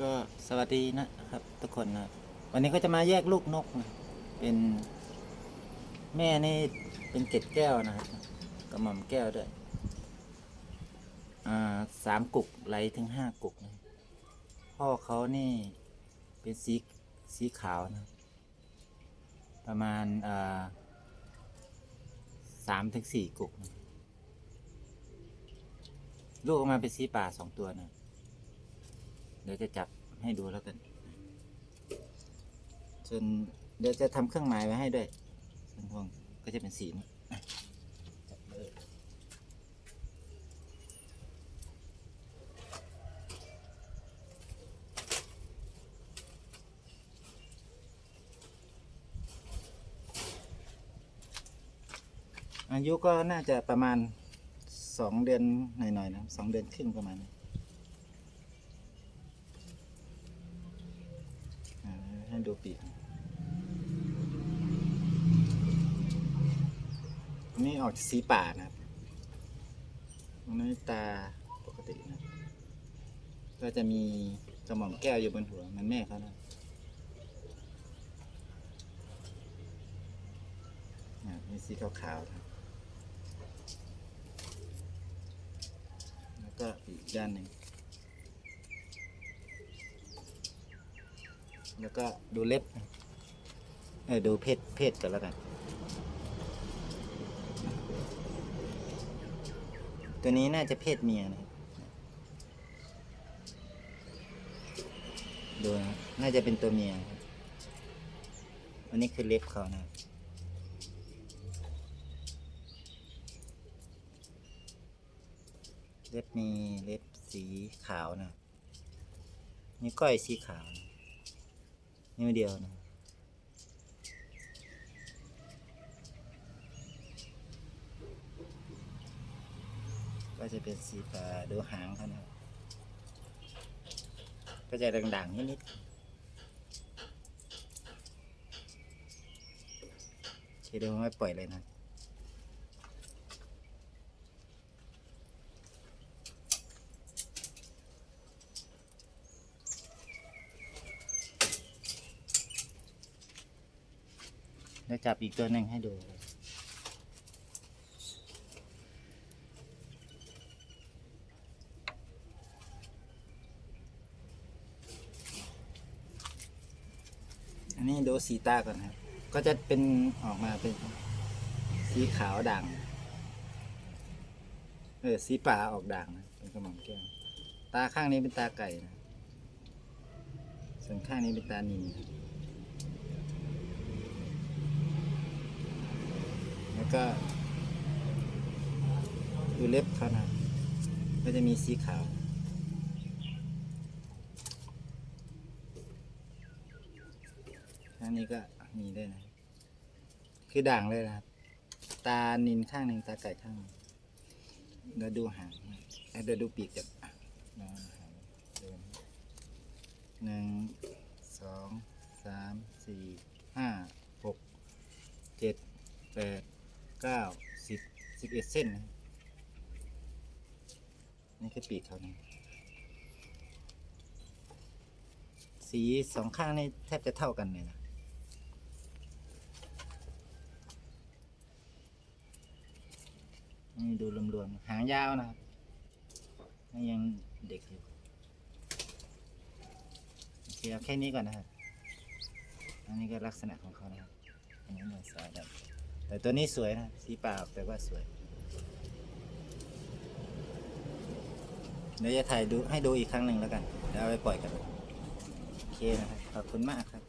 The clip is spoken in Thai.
ก็สวัสดีนะครับ ทุกคนนะวันนี้ก็จะมาแยกลูกนกนะเป็นแม่นี่เป็นเกล็ดแก้วนะครับกระหม่อมแก้วด้วยอ่าสามกุกไหลถึงห้ากุกนะพ่อเขานี่เป็นสีสีขาวนะ ประมาณอ่าสามถึงสี่กุกนะลูกออกมาเป็นสีป่าสองตัวนะ เดี๋ยวจะจับให้ดูแล้วกันส่วนเดี๋ยวจะทำเครื่องหมายไว้ให้ด้วยส่วนพวงก็จะเป็นสีนี้อะจับเลยอายุก็น่าจะประมาณสองเดือนหน่อยๆนะสองเดือนครึ่งประมาณนี้ อ่า ให้ดูปีกนนี่ออกสีป่านะครับนนี้ตาปกตินะ ก็จะมีกระหม่อมแก้วอยู่บนหัวเหมันแม่เขานะอ่ามีสีขาวๆนะแล้วก็อีกด้านหนึ่ง แล้วก็ดูเล็บเออดูเพศเพศกันแล้วกัน ตัวนี้น่าจะเพศเมียนะดูนะน่าจะเป็นตัวเมีย อันนี้คือเล็บเขานะเล็บมีเล็บสีขาวนะนี่ก้อยสีขาวนะ นิ้วเดียวนะก็จะเป็นสีฟ้าดูหางเขานะครับก็จะด่างๆนิดๆเชดเดยวไม่ปล่อยเลยนะ แล้วจับอีกตัวหนึ่งให้ดู อันนี้ดูสีตาก่อนครับ ก็จะเป็นออกมาเป็นสีขาวด่าง เออ สีป่าออกด่างนะ เป็นกระหม่อมแก้ว ตาข้างนี้เป็นตาไก่นะ ส่วนข้างนี้เป็นตานินนะ แล้วก็ดูเล็บเขานะก็จะมีสีขาวข้างนี้ก็มีด้วยนะ คือด่างเลยนะครับ ตานินข้างหนึ่งตาไก่ข้างหนึ่งเดี๋ยวดูหางเดี๋ยวดูปีกกันอะนะหางดูนะหนึ่งสองสามสี่ห้าหกเจ็ดแปด เก้าสิบสิบเอ็ดเส้นนะนี่คือปีกเขานะสีสองข้างนี่แทบจะเท่ากันเลยนะนี่ดูรวมๆหางยาวนะครับนี่ยังเด็กอยู่โอเคเอาแค่นี้ก่อนนะครับ อันนี้ก็ลักษณะของเขานะครับ อันนี้เหมือนสายดำ แต่ตัวนี้สวยนะสีเปล่าแต่ว่าสวยเดี๋ยวจะถ่ายดูให้ดูอีกครั้งหนึ่งแล้วกันเดี๋ยวเอาไปปล่อยกันโอเคนะครับขอบคุณมากครับ